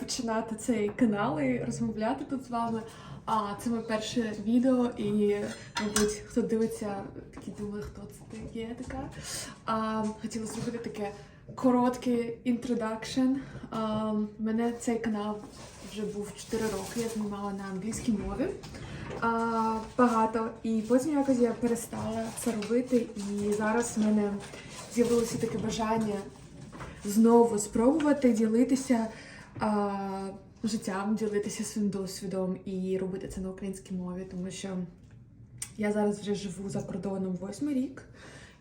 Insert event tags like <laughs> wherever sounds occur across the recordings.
починати цей канал і розмовляти тут з вами. А це моє перше відео, і, мабуть, хто дивиться, такий думає, хто це є така. А, хотіла зробити таке короткий інтродакшн. Мене цей канал вже був 4 роки. Я знімала на англійській мові а, багато. І потім якось я перестала це робити. І зараз в мене з'явилося таке бажання знову спробувати ділитися а, життям, ділитися своїм досвідом і робити це на українській мові, тому що я зараз вже живу за кордоном восьмий рік,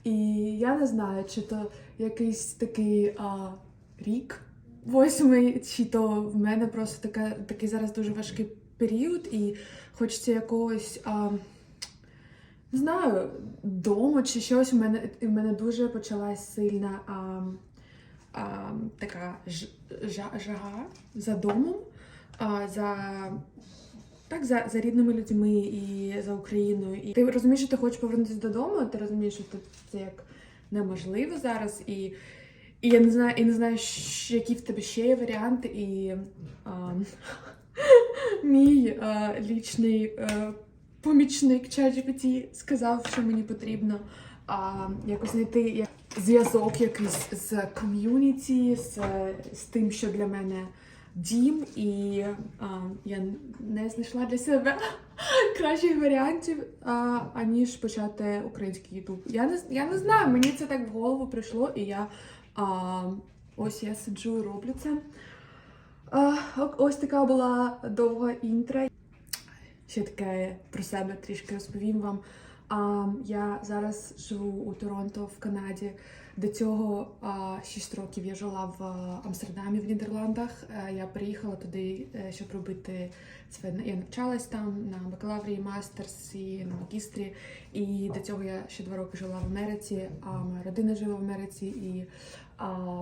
і я не знаю, чи то якийсь такий а, рік восьмий, чи то в мене просто така, такий зараз дуже важкий період, і хочеться якогось. А, не знаю, дому чи щось. У мене, у мене дуже почалась сильна а, а, така жага за домом, а, за, так, за, за рідними людьми і за Україною. І ти розумієш, що ти хочеш повернутися додому, ти розумієш, що це, як неможливо зараз. І, і я не знаю, і не знаю, які в тебе ще є варіанти. І а, <laughs> мій а, лічний а, помічник ChatGPT сказав, що мені потрібно а, якось знайти зв'язок якийсь з ком'юніті, з, з тим, що для мене дім, і а, я не знайшла для себе <laughs> кращих варіантів, а, аніж почати український Ютуб. Я не, я не знаю, мені це так в голову прийшло, і я а, ось я сиджу і роблю це. А, ось така була довга інтро. Ще таке про себе трішки розповім вам. Я зараз живу у Торонто в Канаді. До цього а, 6 років я жила в Амстердамі в Нідерландах. Е, Я приїхала туди, е, щоб робити це. Я навчалась там на бакалаврі, мастерсі, на магістрі. І до цього я ще два роки жила в Америці. А моя родина живе в Америці. І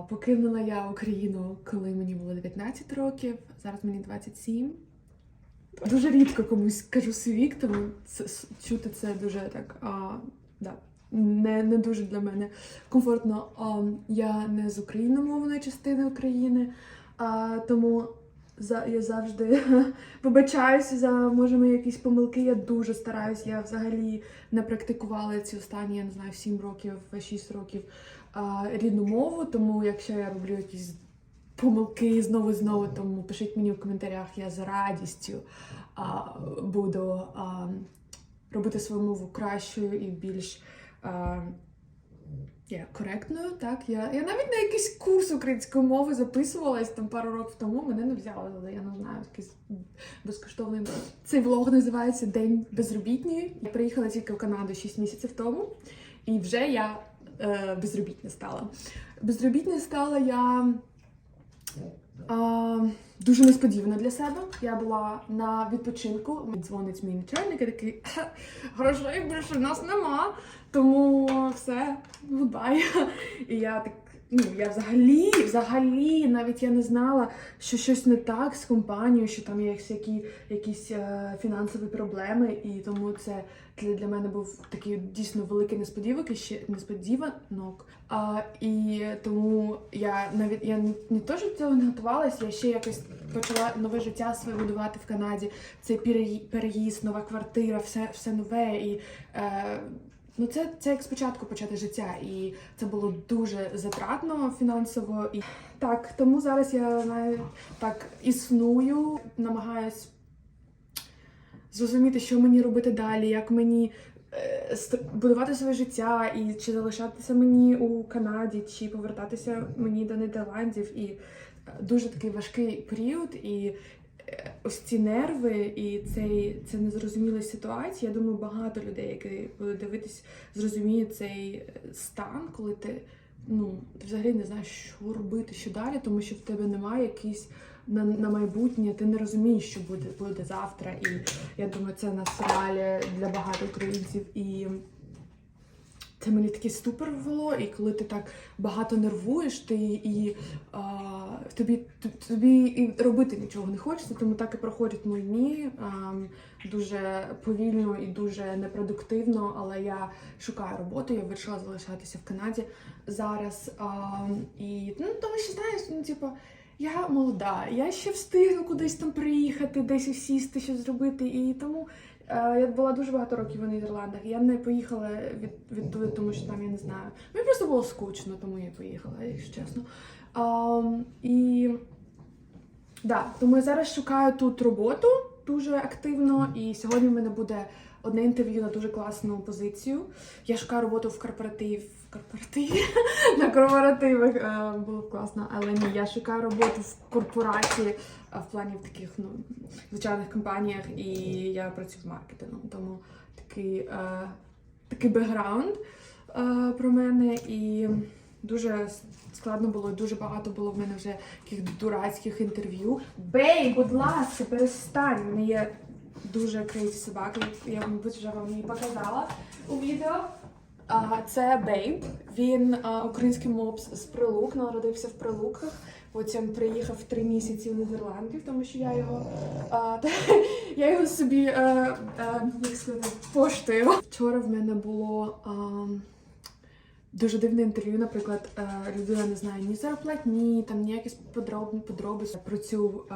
покинула я Україну, коли мені було 19 років. Зараз мені 27. <laughs> Дуже рідко комусь кажу свій вік, тому це, чути це дуже так. А, да, не, не дуже для мене комфортно. А, я не з україномовної частини України, а, тому за, я завжди <laughs> вибачаюся за може мої якісь помилки. Я дуже стараюсь. Я взагалі не практикувала ці останні, я не знаю, 7 років, 6 років а, рідну мову. Тому якщо я роблю якісь помилки знову і знову, тому пишіть мені в коментарях, я з радістю а, буду а, робити свою мову кращою і більш а, я, коректною. Так, я, я навіть на якийсь курс української мови записувалась там пару років тому. Мене не взяли, але я не знаю, якийсь безкоштовний. Цей влог називається День безробітної. Я приїхала тільки в Канаду 6 місяців тому, і вже я е, безробітна стала. Безробітна стала я. А, дуже несподівано для себе. Я була на відпочинку. Дзвонить мій начальник і такий грошей більше в нас нема. Тому все, гудбай. <laughs> І я так. Ну, я взагалі, взагалі, навіть я не знала, що щось не так з компанією, що там є які, якісь е, фінансові проблеми, і тому це для, для мене був такий дійсно великий несподівок і ще несподіванок. А, і тому я навіть я не, не то, що цього не готувалася, я ще якось почала нове життя своє будувати в Канаді. Цей переї- переїзд, нова квартира, все, все нове. І е, ну це, це як спочатку почати життя, і це було дуже затратно фінансово. І так, тому зараз я навіть так існую, намагаюсь зрозуміти, що мені робити далі, як мені е, будувати своє життя, і чи залишатися мені у Канаді, чи повертатися мені до Нідерландів. І е, дуже такий важкий період, і ось ці нерви і цей це незрозуміла ситуація. Я думаю, багато людей, які будуть дивитись, зрозуміють цей е, стан, коли ти. Ну, ти взагалі не знаєш, що робити, що далі, тому що в тебе немає якийсь на, на майбутнє, ти не розумієш, що буде, буде завтра. І я думаю, це на серіалі для багатьох українців. І це мені такий ступор ввело, і коли ти так багато нервуєш, ти і а, тобі, тобі і робити нічого не хочеться, тому так і проходять мої дні а, дуже повільно і дуже непродуктивно. Але я шукаю роботу, я вирішила залишатися в Канаді зараз. А, і ну, тому що знаєш, ну типу. Я молода, я ще встигну кудись там приїхати, десь сісти, щось зробити. І тому е, я була дуже багато років у Нідерландах. Я не поїхала від, відтуди, тому що там я не знаю. Мені просто було скучно, тому я поїхала, якщо чесно. А, і да, тому я зараз шукаю тут роботу дуже активно, і сьогодні в мене буде одне інтерв'ю на дуже класну позицію. Я шукаю роботу в корпоратив. Корпоративі <laughs> на корпоративах е, було б класно, але ні, я шукаю роботу в корпорації е, в плані в таких ну звичайних компаніях, і я працюю в маркетингу, тому такий, е, такий бекграунд про мене і дуже складно було, дуже багато було в мене вже таких дурацьких інтерв'ю. Бей, будь ласка, перестань. У мене є дуже крейзі собака, я мабуть вже вам її показала у відео. А, це Бейб. Він а, український мопс з прилук, народився в прилуках. Потім приїхав три місяці в Нідерландів, тому що я його а, та, <laughs> я його собі е, е, як сказати, поштою. Вчора в мене було а, дуже дивне інтерв'ю. Наприклад, е, людина не знає ні зарплатні, там ніякісь подробні подробиці про цю. е,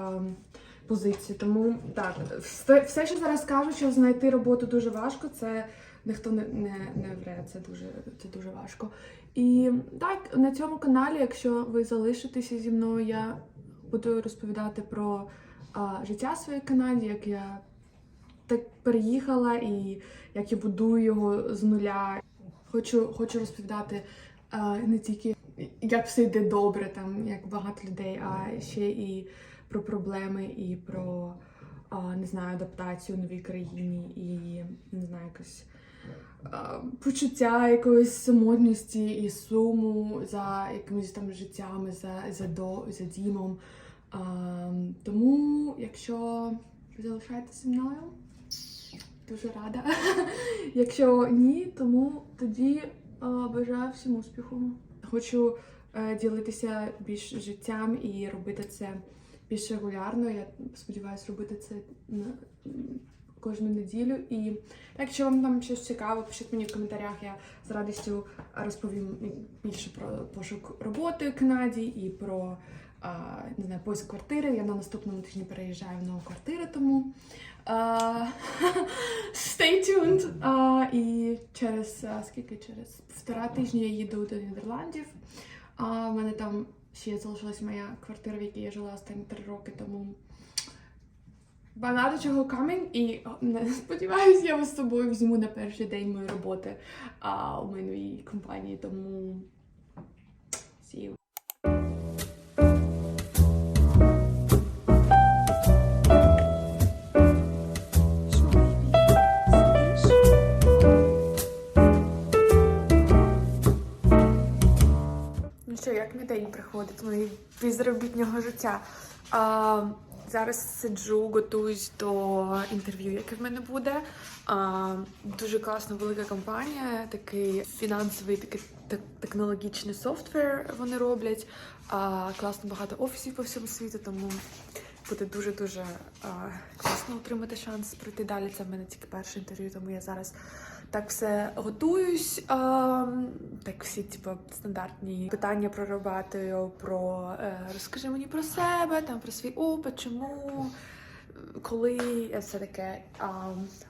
Позицію, тому так, все, все, що зараз кажуть, що знайти роботу дуже важко, це ніхто не, не, не вре, це дуже, це дуже важко. І так, на цьому каналі, якщо ви залишитеся зі мною, я буду розповідати про а, життя в своїй Канаді, як я так переїхала і як я будую його з нуля. Хочу, хочу розповідати а, не тільки як все йде добре, там як багато людей, а ще і про проблеми, і про не знаю, адаптацію в новій країні, і не знаю, якось почуття якоїсь самотності і суму за якимись там життями, за, за, до, за дімом. А, тому, якщо залишаєтеся мною, дуже рада. <laughs> Якщо ні, тому тоді а, бажаю всім успіху. Хочу е, ділитися більш життям і робити це більш регулярно. Я сподіваюся робити це кожну неділю. І якщо вам там щось цікаве, пишіть мені в коментарях. Я з радістю розповім більше про пошук роботи в Канаді і про не знаю, поиск квартири. Я на наступному тижні переїжджаю в нову квартиру, тому <laughs> stay tuned. І через скільки через півтора тижні я їду до Нідерландів. В мене там ще залишилась моя квартира, в якій я жила останні три роки, тому багато чого камінь. І сподіваюся, я вас з собою візьму на перший день моєї роботи а, у моїй компанії. Тому see. Ну що, як мій день приходить моє безробітнього життя? А, зараз сиджу, готуюсь до інтерв'ю, яке в мене буде. Дуже класна велика компанія, такий фінансовий, такий технологічний софтвер вони роблять. Класно багато офісів по всьому світу, тому буде дуже-дуже класно отримати шанс пройти далі. Це в мене тільки перше інтерв'ю, тому я зараз так все готуюсь. А, так всі, типу, стандартні питання про е, розкажи мені про себе, там про свій опит, чому, коли все таке. А,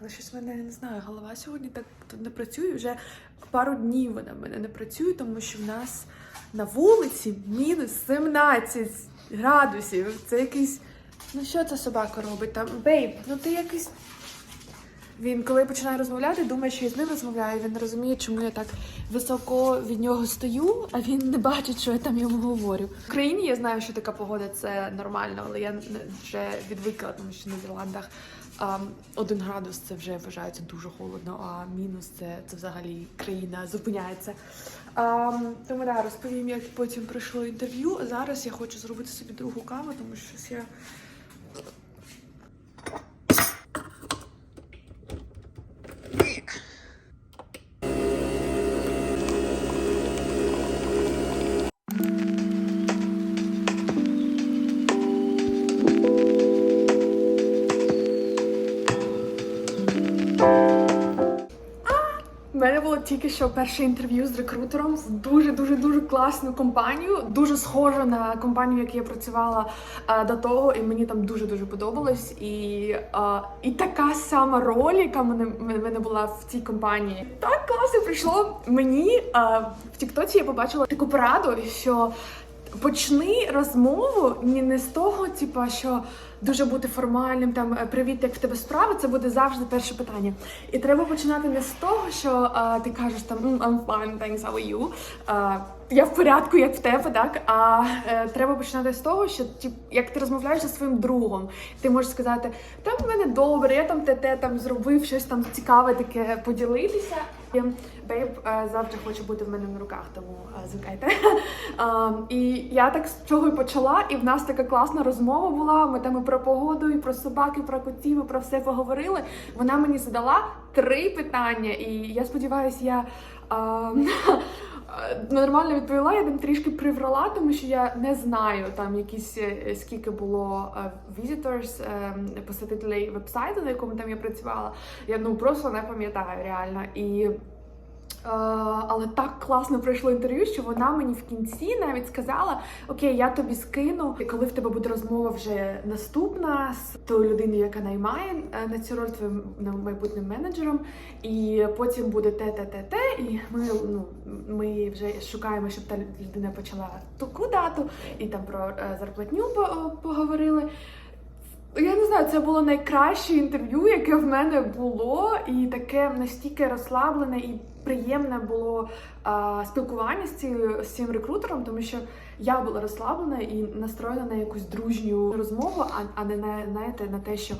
але щось в мене не знаю, голова сьогодні так не працює. Вже пару днів вона в мене не працює, тому що в нас на вулиці мінус 17 градусів. Це якийсь. Ну що ця собака робить там? Бейб, ну ти якийсь. Він, коли починає розмовляти, думає, що я з ним розмовляю. Він не розуміє, чому я так високо від нього стою, а він не бачить, що я там йому говорю. В країні я знаю, що така погода це нормально, але я вже відвикла, тому що в Нідерландах один градус це вже вважається дуже холодно, а мінус це, це взагалі країна зупиняється. А, тому да, розповім, як потім пройшло інтерв'ю. Зараз я хочу зробити собі другу каву, тому що я тільки що перше інтерв'ю з рекрутером в дуже дуже дуже класну компанію, дуже схожа на компанію, якій я працювала е, до того, і мені там дуже дуже подобалось. І, е, і така сама роль, яка мене мене була в цій компанії. Так класно прийшло мені е, в Тіктоці. Я побачила таку пораду, що почни розмову не, не з того, типу, що дуже бути формальним, там е, привіт, як в тебе справи, це буде завжди перше питання. І треба починати не з того, що е, ти кажеш там «М, I'm fine, thanks, how are you? Е, я в порядку, як в тебе, так? А е, треба починати з того, що тип, як ти розмовляєш зі своїм другом, ти можеш сказати, там в мене добре, я там те, те там зробив, щось там цікаве таке поділитися. Бейб завтра завжди хоче бути в мене на руках, тому е, звикайте. <laughs> Е, і я так з чого і почала, і в нас така класна розмова була. Ми там і про погоду, і про собак, і про котів, і про все поговорили. Вона мені задала три питання, і я сподіваюся, я. <laughs> е, Нормально відповіла, я там трішки приврала, тому що я не знаю там якісь е, скільки було е, visitors, посетителей вебсайту, на якому там я працювала. Я ну просто не пам'ятаю реально. І але так класно пройшло інтерв'ю, що вона мені в кінці навіть сказала: Окей, я тобі скину, і коли в тебе буде розмова вже наступна з тою людиною, яка наймає е, на цю роль твоїм майбутнім менеджером, і потім буде те, те, те, те, і ми ну ми вже шукаємо, щоб та людина почала таку дату, і там про е, зарплатню поговорили. Я не знаю, це було найкраще інтерв'ю, яке в мене було, і таке настільки розслаблене і приємне було а, спілкування з цією з цим рекрутером, тому що я була розслаблена і настроєна на якусь дружню розмову, а, а не на знаєте, на те, що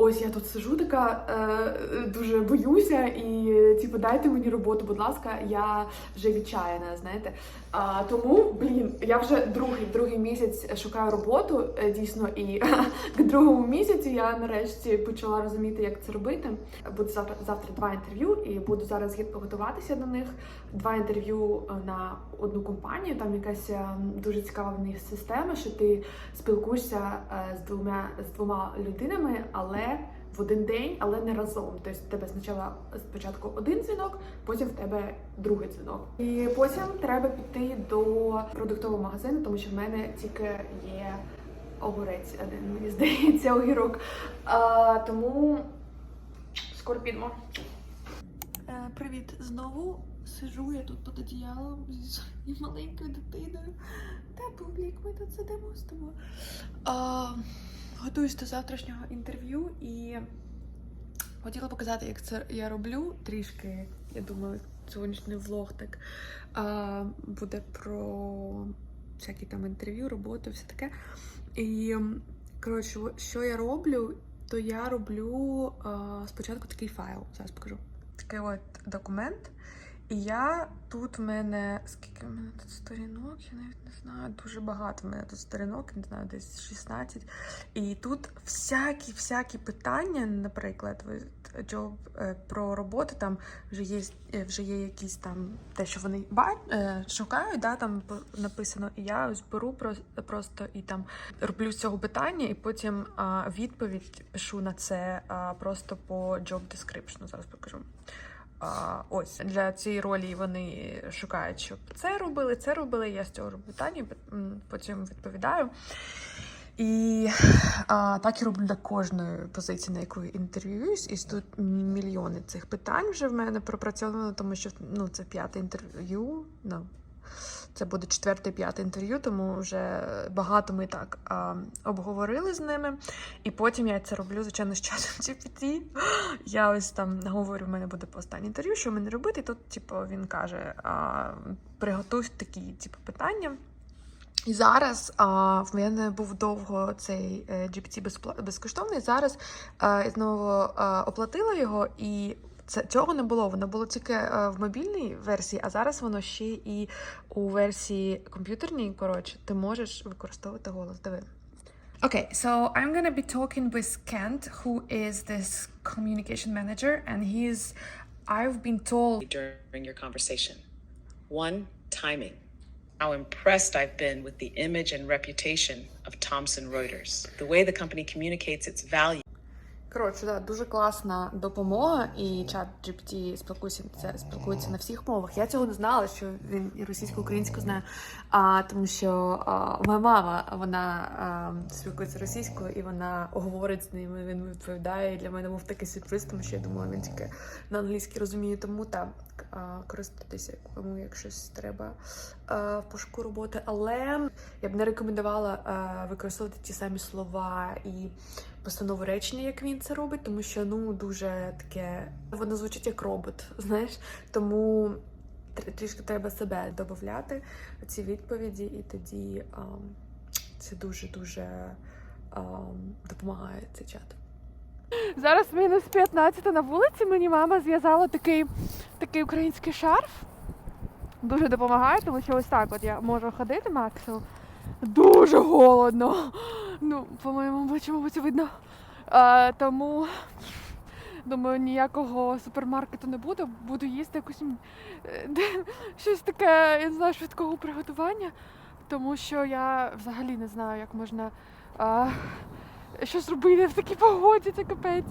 ось я тут сижу, така е, дуже боюся, і типу дайте мені роботу, будь ласка, я вже відчаяна, знаєте. А, тому, блін, я вже другий другий місяць шукаю роботу е, дійсно, і <laughs> к другому місяці я нарешті почала розуміти, як це робити. Буде завтра завтра два інтерв'ю, і буду зараз готуватися до них. Два інтерв'ю е, на одну компанію. Там якась е, дуже цікава в них система, що ти спілкуєшся з двома з двома людинами, але в один день, але не разом. Тобто в тебе спочатку спочатку один дзвінок, потім в тебе другий дзвінок. І потім треба піти до продуктового магазину, тому що в мене тільки є огурець один, мені здається, огірок. А, тому скоро підемо. Е, Привіт, знову сижу я тут під одіялом зі своєю маленькою дитиною. Де публік? Ми тут сидимо з тобою. Готуюсь до завтрашнього інтерв'ю і хотіла показати, як це я роблю трішки. Я думаю, сьогоднішній влог так а, буде про всякі там інтерв'ю, роботу, все таке. І коротше, що я роблю, то я роблю а, спочатку такий файл. Зараз покажу. Такий от документ. І я тут в мене скільки в мене тут сторінок, я навіть не знаю, дуже багато в мене тут сторінок, не знаю, десь 16. І тут всякі всякі питання, наприклад, джоб е, про роботу, там вже є е, вже є якісь там те, що вони е, шукають, да, там написано. І я ось беру про- просто і там роблю з цього питання, і потім відповідь пишу на це просто по job description. Зараз покажу. Ось для цієї ролі вони шукають, щоб це робили, це робили. Я з цього роблю питання, потім відповідаю. І а, так я роблю для кожної позиції, на яку я інтерв'ююсь. І тут мільйони цих питань вже в мене пропрацьовано, тому що ну, це п'яте інтерв'ю. Ну, це буде четверте, п'яте інтерв'ю, тому вже багато ми так а, обговорили з ними. І потім я це роблю, звичайно, з часом GPT. Я ось там говорю, в мене буде останнє інтерв'ю, що мені робити. І тут, типу, він каже: а, приготуй такі типу, питання. І зараз а, в мене був довго цей е, GPT безкоштовний. Зараз а, знову а, оплатила його, і це цього не було. Воно було тільки е, в мобільній версії, а зараз воно ще і у версії комп'ютерній. Коротше, ти можеш використовувати голос. Диви. Okay, so I'm gonna be talking with Kent, who is this communication manager, and he's I've been told during your conversation. One, timing. How impressed I've been with the image and reputation of Thomson Reuters, the way the company communicates its value. Коротше, да, дуже класна допомога, і чат GPT спілкується, спілкується на всіх мовах. Я цього не знала, що він і російську, і українську знає. А тому що а, моя мама вона а, спілкується російською і вона говорить з ним. Він відповідає. І для мене був такий сюрприз, тому що я думала, він тільки на англійській розуміє. Тому так а, користуйтеся, кому як щось треба а, в пошуку роботи. Але я б не рекомендувала а, використовувати ті самі слова і постанову речення, як він це робить, тому що ну дуже таке воно звучить як робот, <laughs> знаєш. Тому трішки треба себе додати ці відповіді, і тоді ам, це дуже дуже допомагає цей чат. Зараз мінус 15 на вулиці. Мені мама зв'язала такий, такий український шарф. Дуже допомагає, тому що ось так от я можу ходити максимум. Дуже голодно. Ну, по моєму бачу, мабуть, видно. А, тому думаю, ніякого супермаркету не буде. Буду їсти якусь е, щось таке, я не знаю, швидкого приготування, тому що я взагалі не знаю, як можна а, щось робити в такій погоді, це капець.